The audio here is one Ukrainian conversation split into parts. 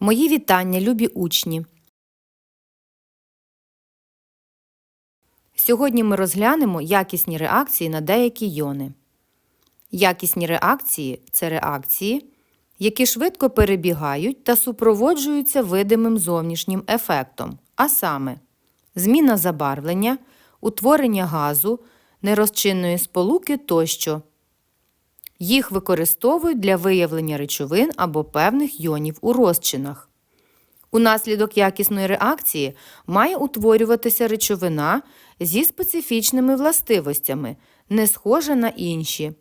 Мої вітання, любі учні. Сьогодні ми розглянемо якісні реакції на деякі йони. Якісні реакції це реакції, які швидко перебігають та супроводжуються видимим зовнішнім ефектом, а саме зміна забарвлення, утворення газу, нерозчинної сполуки тощо. Їх використовують для виявлення речовин або певних йонів у розчинах. Унаслідок якісної реакції має утворюватися речовина зі специфічними властивостями, не схожа на інші.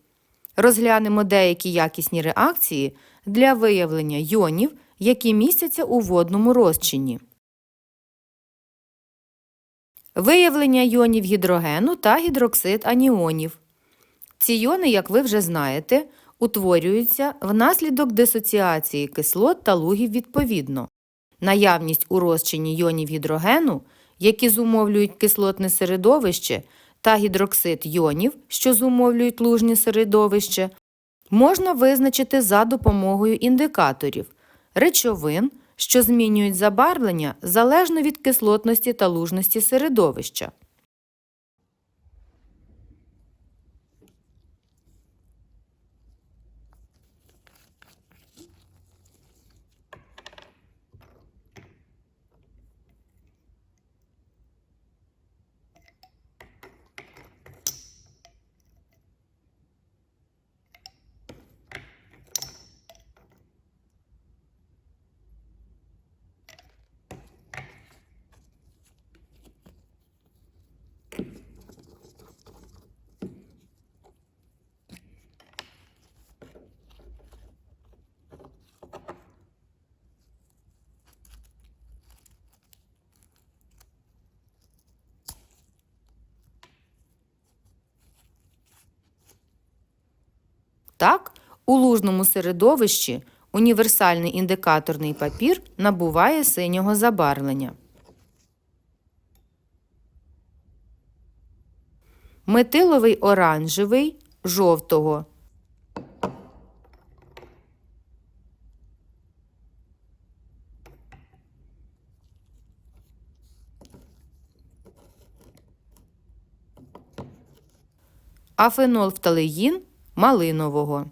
Розглянемо деякі якісні реакції для виявлення йонів, які містяться у водному розчині. Виявлення йонів гідрогену та гідроксид аніонів. Ці йони, як ви вже знаєте, утворюються внаслідок дисоціації кислот та лугів відповідно. Наявність у розчині йонів гідрогену, які зумовлюють кислотне середовище, та гідроксид йонів, що зумовлюють лужні середовище, можна визначити за допомогою індикаторів речовин, що змінюють забарвлення залежно від кислотності та лужності середовища. Так, у лужному середовищі універсальний індикаторний папір набуває синього забарвлення. Метиловий оранжевий жовтого. А фенолфталеїн малинового.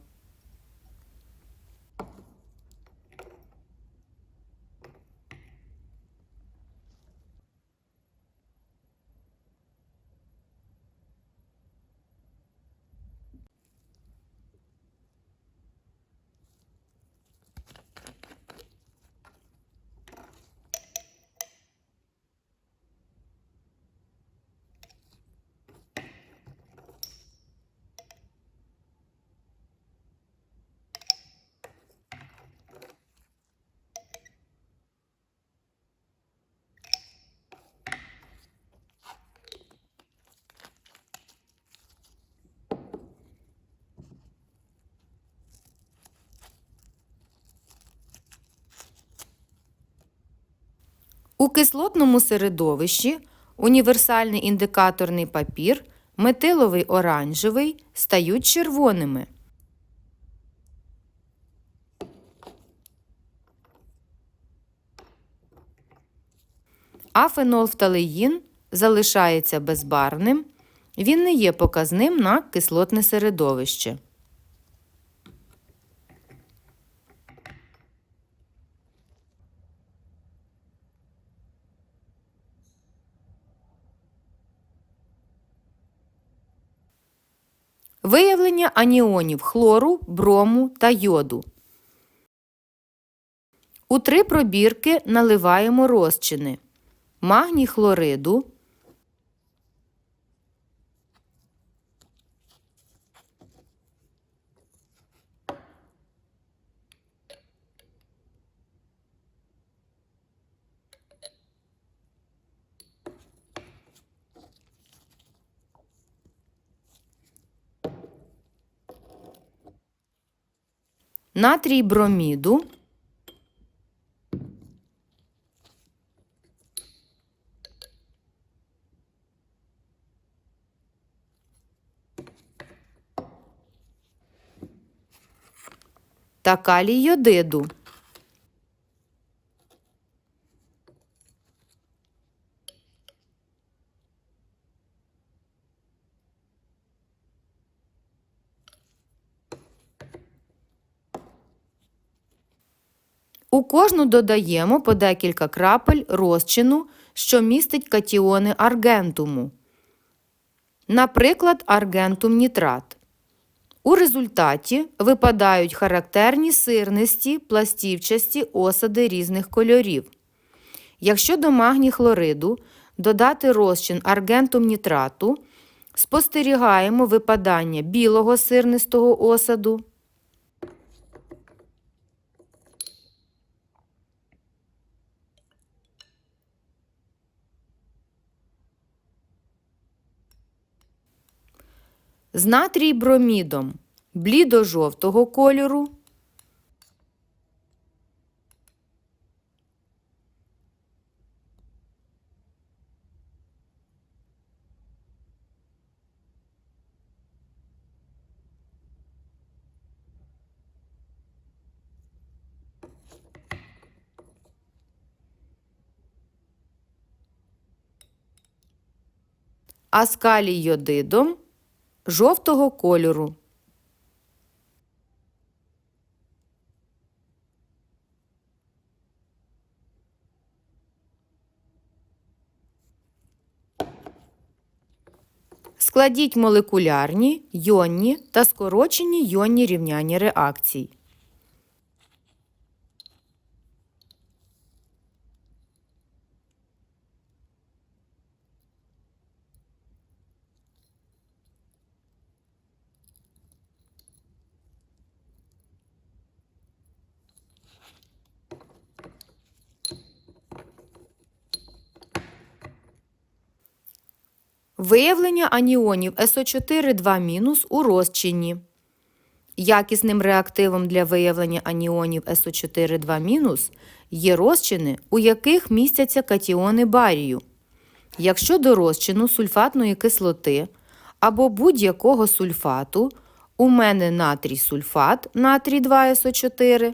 У кислотному середовищі універсальний індикаторний папір, метиловий оранжевий стають червоними. А фенолфталеїн залишається безбарвним, він не є показним на кислотне середовище. Виявлення аніонів хлору, брому та йоду. У три пробірки наливаємо розчини магній хлориду, натрій броміду, та калій йодиду. У кожну додаємо по декілька крапель розчину, що містить катіони аргентуму. Наприклад, аргентум нітрат. У результаті випадають характерні сирнисті пластівчасті осади різних кольорів. Якщо до магні хлориду додати розчин аргентум нітрату, спостерігаємо випадання білого сирнистого осаду. З натрій бромідом блідо-жовтого кольору. А з калій йодидом жовтого кольору. Складіть молекулярні, йонні та скорочені йонні рівняння реакцій. Виявлення аніонів СО4 2- у розчині. Якісним реактивом для виявлення аніонів СО4 2- є розчини, у яких містяться катіони барію. Якщо до розчину сульфатної кислоти або будь-якого сульфату у мене натрій сульфат натрій 2СО4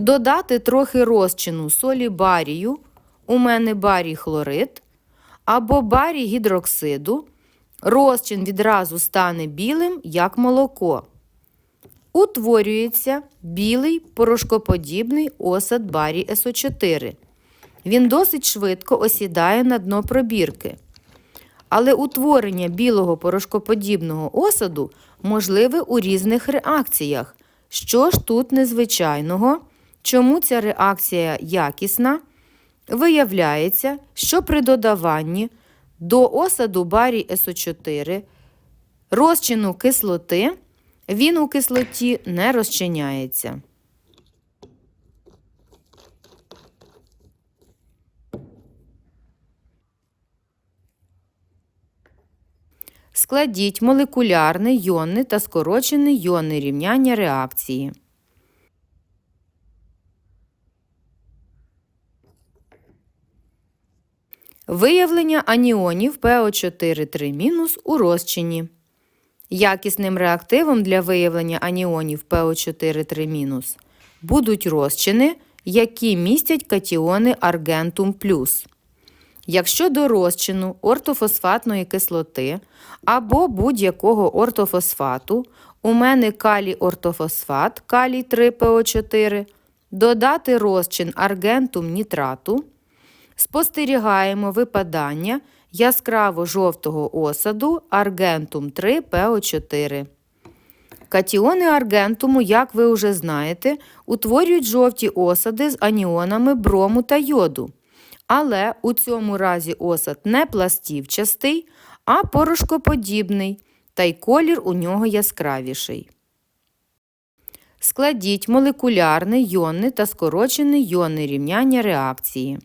Додати трохи розчину солі барію, у мене барій хлорид, або барій гідроксиду, розчин відразу стане білим, як молоко. Утворюється білий порошкоподібний осад барій СО4. Він досить швидко осідає на дно пробірки. Але утворення білого порошкоподібного осаду можливе у різних реакціях. Що ж тут незвичайного? Чому ця реакція якісна? Виявляється, що при додаванні до осаду барій СО4 розчину кислоти він у кислоті не розчиняється. Складіть молекулярне, йонне та скорочене йонне рівняння реакції. Виявлення аніонів ПО4 у розчині. Якісним реактивом для виявлення аніонів ПО4 будуть розчини, які містять катіони аргентум плюс. Якщо до розчину ортофосфатної кислоти або будь-якого ортофосфату у мене калій ортофосфат калій 3ПО4, додати розчин аргентум нітрату, спостерігаємо випадання яскраво жовтого осаду аргентум 3 ПО4. Катіони аргентуму, як ви вже знаєте, утворюють жовті осади з аніонами брому та йоду. Але у цьому разі осад не пластівчастий, а порошкоподібний, та й колір у нього яскравіший. Складіть молекулярне, йонне та скорочене йонне рівняння реакції.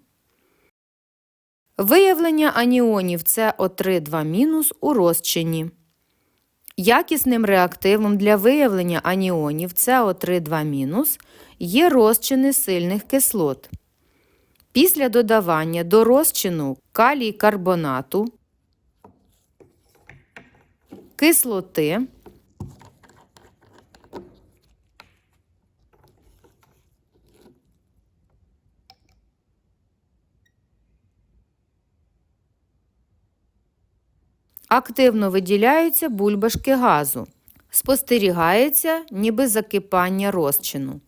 Виявлення аніонів СО3 2- у розчині. Якісним реактивом для виявлення аніонів СО3 2- є розчини сильних кислот. Після додавання до розчину калій карбонату, кислоти, активно виділяються бульбашки газу. Спостерігається ніби закипання розчину.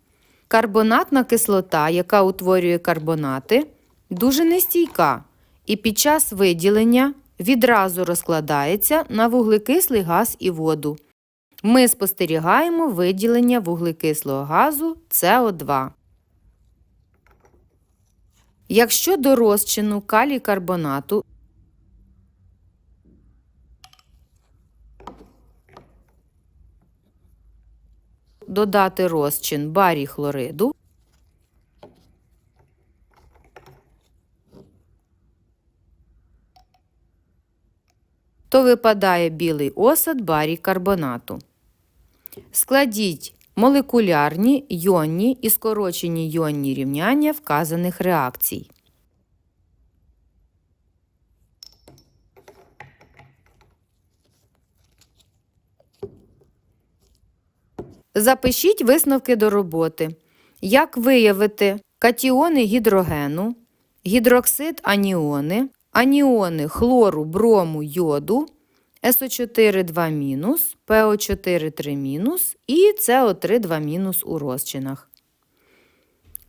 Карбонатна кислота, яка утворює карбонати, дуже нестійка і під час виділення відразу розкладається на вуглекислий газ і воду. Ми спостерігаємо виділення вуглекислого газу СО2. Якщо до розчину калій карбонату додати розчин барій хлориду, то випадає білий осад барій карбонату. Складіть молекулярні, йонні і скорочені йонні рівняння вказаних реакцій. Запишіть висновки до роботи. Як виявити катіони гідрогену, гідроксид аніони, аніони хлору, брому, йоду, СО4 2 ПО4 3 і СО3 2 у розчинах.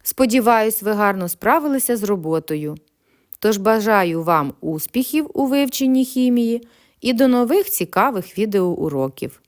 Сподіваюсь, ви гарно справилися з роботою. Тож бажаю вам успіхів у вивченні хімії і до нових цікавих відеоуроків.